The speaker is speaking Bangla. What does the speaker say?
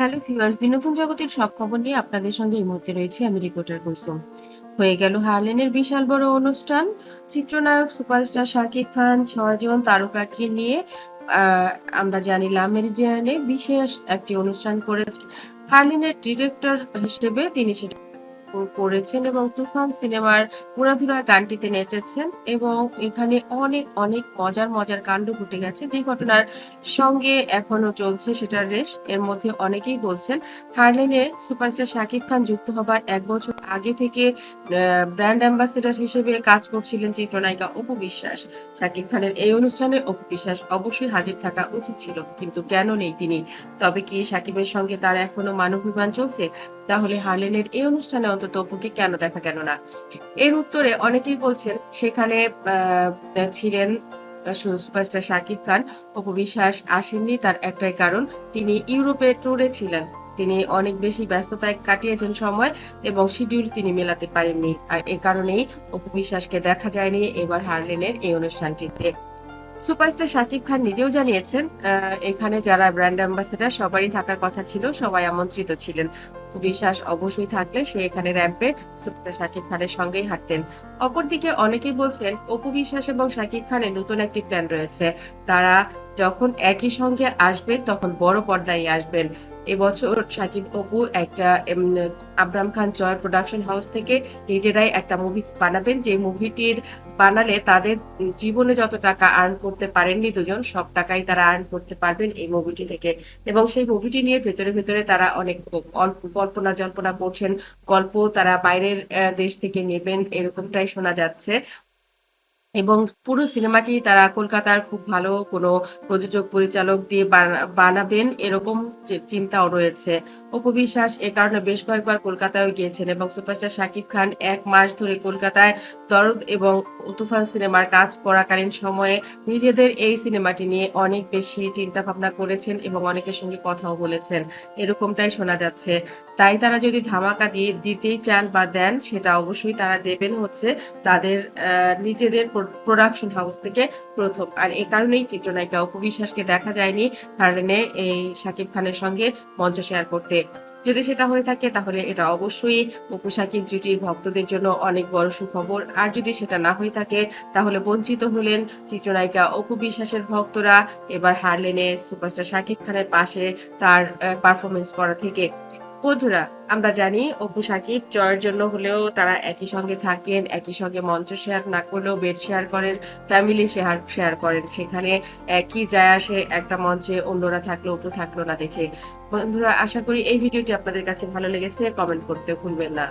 হ্যালো ভিউয়ার্স, বিনোদন জগতের সব খবর নিয়ে আপনাদের সঙ্গে এই মুহূর্তে রয়েছে আমি রিপোর্টার কুলসুম। হয়ে গেল হার্লেনের বিশাল বড় অনুষ্ঠান। চিত্রনায়ক সুপারস্টার শাকিব খান, ছয়জন তারকাকে নিয়ে আমরা জানি লা মেরিডিয়ানে বিশেষ একটি অনুষ্ঠান করেছে। হার্লিনের ডিরেক্টর হিসেবে তিনি সেটা করেছেন এবং তুফান সিনেমার পুরাধুরা গানটিতে নেচেছেন এবং এখানে অনেক অনেক মজার মজার কাণ্ড ঘটে গেছে। যে ঘটনার সঙ্গে এখনও চলছে সেটার রেশ, এর মধ্যে অনেকেই বলছেন, হারলেনে সুপারস্টার শাকিব খান যুক্ত হবার এক বছর আগে থেকে ব্র্যান্ড অ্যাম্বাসেডর হিসেবে কাজ করছিলেন চিত্রনায়িকা অপু বিশ্বাস। শাকিব খানের এই অনুষ্ঠানে অপু বিশ্বাস অবশ্যই হাজির থাকা উচিত ছিল, কিন্তু কেন নেই তিনি? তবে কি শাকিবের সঙ্গে তার এখনও মানবিমান চলছে? তাহলে হারলেনের এই অনুষ্ঠানে অন্তত অপুকে কেন দেখা গেল না? এর উত্তরে অনেকেই বলছেন সেখানে ছিলেন সুপারস্টার শাকিব খান। অপু বিশ্বাস আসেননি তার একটাই কারণ, তিনি ইউরোপে ট্যুরে ছিলেন। তিনি অনেক বেশি ব্যস্ততায় কাটিয়েছেন সময় এবং শিডিউল তিনি মেলাতে পারেননি। আর এ কারণেই অপু বিশ্বাসকে দেখা যায়নি এবার হারলেনের এই অনুষ্ঠানটিতে। সুপারস্টার শাকিব খান নিজেও জানিয়েছেন এখানে যারা ব্র্যান্ড অ্যাম্বাসেডার সবারই থাকার কথা ছিল, সবাই আমন্ত্রিত ছিলেন। বিশ্বাস অবশ্যই থাকলে সে এখানে র্যাম্পে সুপারস্টার শাকিব খানের সঙ্গেই হাঁটতেন। অপরদিকে অনেকেই বলছেন, অপু বিশ্বাস এবং শাকিব খানের নতুন একটি প্ল্যান রয়েছে। তারা যখন একই সঙ্গে আসবে তখন বড় পর্দায় আসবেন। এবছর শাকিব অপু একটা আব্রাম খান জয় প্রোডাকশন হাউস থেকে নিজেরাই একটা মুভি বানাবেন। যে মুভিটির বানালে তাদের জীবনে যত টাকা আর্ন করতে পারেননি দুজন, সব টাকাই তারা আর্ন করতে পারবেন এই মুভিটি থেকে। এবং সেই মুভিটি নিয়ে ভেতরে ভেতরে তারা অনেক কল্পনা জল্পনা করছেন। গল্প তারা বাইরের দেশ থেকে নেবেন, এরকমটাই শোনা যাচ্ছে। এবং পুরো সিনেমাটি তারা কলকাতার খুব ভালো কোনো প্রযোজক, পরিচালক দিয়ে বানা- বানাবেন এরকম চিন্তাও রয়েছে। অপু বিশ্বাস এ কারণে বেশ কয়েকবার কলকাতায় গিয়েছেন এবং সুপারস্টার শাকিব খান এক মাস ধরে কলকাতায় দরদ এবং তুফান সিনেমার কাজ করাকালীন সময়ে নিজেদের এই সিনেমাটি নিয়ে অনেক বেশি চিন্তা ভাবনা করেছেন এবং অনেকের সঙ্গে কথাও বলেছেন। এরকমটাই শোনা যাচ্ছে। তাই তারা যদি ধামাকা দিয়ে, দিতেই চান বা দেন, সেটা অবশ্যই তারা দেবেন হচ্ছে তাদের নিজেদের প্রোডাকশন হাউস থেকে প্রথম। আর এ কারণেই চিত্রনায়িকা অপু বিশ্বাসকে দেখা যায়নি হারলেনে এই শাকিব খানের সঙ্গে মঞ্চ শেয়ার করতে। যদি সেটা হয়ে থাকে তাহলে এটা অবশ্যই অপু শাকিব জুটির ভক্তদের জন্য অনেক বড় সুখবর। আর যদি সেটা না হয়ে থাকে তাহলে বঞ্চিত হলেন চিত্রনায়িকা অপু বিশ্বাসের ভক্তরা। এবার হারলেনে সুপারস্টার শাকিব খানের পাশে তার পারফরমেন্স করা থেকে। বন্ধুরা, আমরা জানি অপু সাকিব জয়ের জন্য হলেও তারা একই সঙ্গে থাকেন, একই সঙ্গে মঞ্চ শেয়ার না করলেও বেড শেয়ার করেন ফ্যামিলি শেয়ার শেয়ার করেন। সেখানে একই যায় আসে, একটা মঞ্চে অন্যরা থাকল, অপু থাকল না দেখে। বন্ধুরা, আশা করি এই ভিডিওটি আপনাদের কাছে ভালো লেগেছে কমেন্ট করতে ভুলবেন না।